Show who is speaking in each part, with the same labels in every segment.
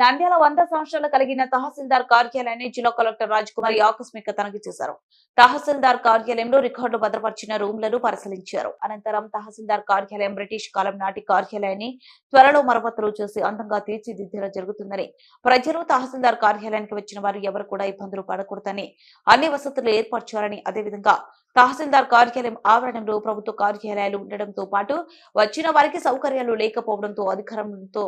Speaker 1: నంద్యాల వంద సంవత్సరాలు కలిగిన తహసీల్దార్ కార్యాలయాన్ని జిల్లా కలెక్టర్ రాజకుమారి ఆకస్మిక తనిఖీ చేశారు. తహసీల్దార్ కార్యాలయంలో రికార్డు భద్రపరిచిన రూమ్లను పరిశీలించారు. అనంతరం తహసీల్దార్ కార్యాలయం బ్రిటిష్ కాలం నాటి కార్యాలయాన్ని త్వరలో మరమ్మతులు చేసి అందంగా తీర్చిదిద్దేలా జరుగుతుందని ప్రజలు తహసీల్దార్ కార్యాలయానికి వచ్చిన వారు ఎవరు కూడా ఇబ్బందులు పడకూడదని అన్ని వసతులు ఏర్పరచాలని అదేవిధంగా తహసీల్దార్ కార్యాలయం ఆవరణంలో ప్రభుత్వ కార్యాలయాలు ఉండడంతో పాటు వచ్చిన వారికి సౌకర్యాలు లేకపోవడంతో అధికారంతో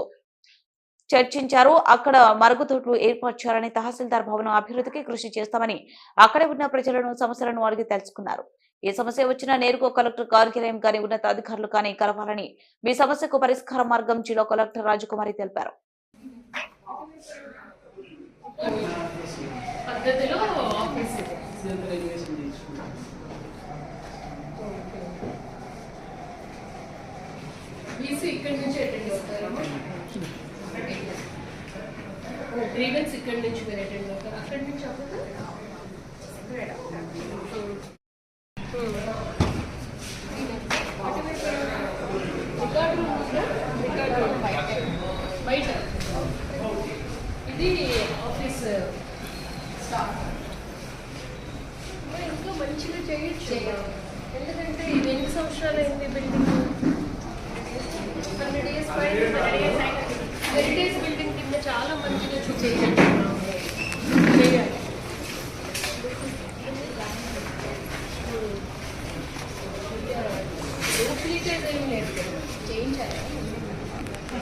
Speaker 1: చర్చించారు. అక్కడ మరుగుదొడ్లు ఏర్పరచాలని తహసీల్దార్ భవనం అభివృద్ధికి కృషి చేస్తామని అక్కడే ఉన్న ప్రజలను సమస్యలను అడిగి తెలుసుకున్నారు. ఏ సమస్య వచ్చినా నేరుగా కలెక్టర్ కార్యాలయం కానీ ఉన్నత అధికారులు కానీ కలవాలని మీ సమస్యకు పరిష్కార మార్గం జిల్లా కలెక్టర్ రాజకుమారి తెలిపారు.
Speaker 2: పద్ధతిలో ఆఫీస్ వీసీ ఇక్కడి నుంచి అటెండ్ అవుతారమ్మా గ్రీవెన్స్ ఇక్కడి నుంచి మీరు అటెండ్ అవుతారు. అక్కడి నుంచి రికార్డు రికార్డు బయట ఇది ఆఫీస్ uh, స్టాఫ్ ఇంకా మంచిగా చేయొచ్చు ఎందుకంటే ఇది ఎన్ని సంవత్సరాలు అయింది building hundred years heritage building కింద చాలా మంచిగా చూసేయాలి చేయాలి డూప్లికేట్ ఏం లేదు కదా. చేయించాలి రికార్డు ఉంది కదా? ఆ, అల్మరాస్ ఆ, ఎస్ మేడం. అల్మరాస్ ఉన్నది రికార్డు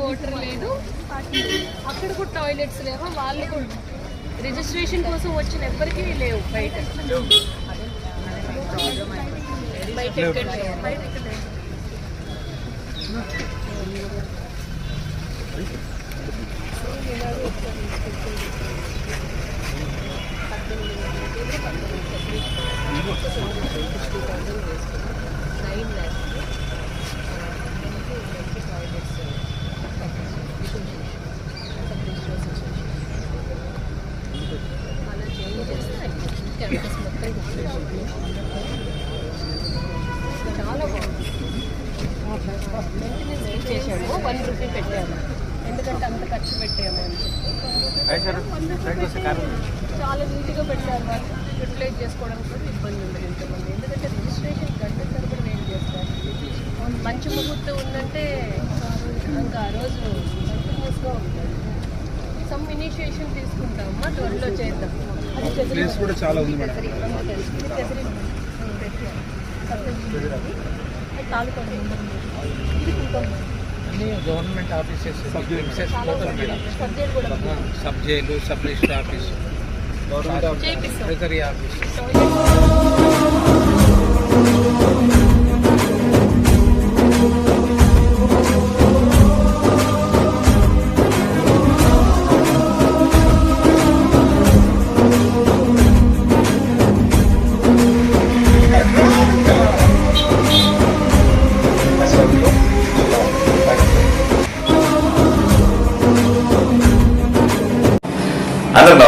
Speaker 2: వాటర్ లేదు. అక్కడ కూడా టాయిలెట్స్ లేవు? వాళ్ళు కూడా రిజిస్ట్రేషన్ కోసం వచ్చిన ఎవ్వరికీ లేవు బయట. బయట ఎక్కడ బయట ఎక్కడ నైన్ ల్యాక్స్ చాలా నీట్గా పెట్టారు వాళ్ళు యూటిలైజ్ చేసుకోవడానికి కూడా ఇబ్బంది ఉంది ఇంతమంది. ఎందుకంటే రిజిస్ట్రేషన్ గంట తరబడి వెయిట్ చేస్తారు? మంచి ముహూర్తం ఉందంటే ఇంకా ఆ రోజు కంటిన్యూస్గా ఉంటుంది సమ్ ఇనిషియేషన్ తీసుకుంటామమ్మా త్వరలో చేద్దాం.
Speaker 3: ప్లేస్ కూడా చాలా ఉంది మేడం.
Speaker 2: ఇది చెదిరి అది తాలూకా ఇది కుంకుమ.
Speaker 4: అన్ని గవర్నమెంట్ ఆఫీసెస్
Speaker 2: చాలా
Speaker 4: మేడం
Speaker 2: సబ్జెక్ట్ కూడా
Speaker 4: sub jail sub register office
Speaker 3: government office
Speaker 2: చేపిస్తాం
Speaker 4: ట్రెజరీ ఆఫీస్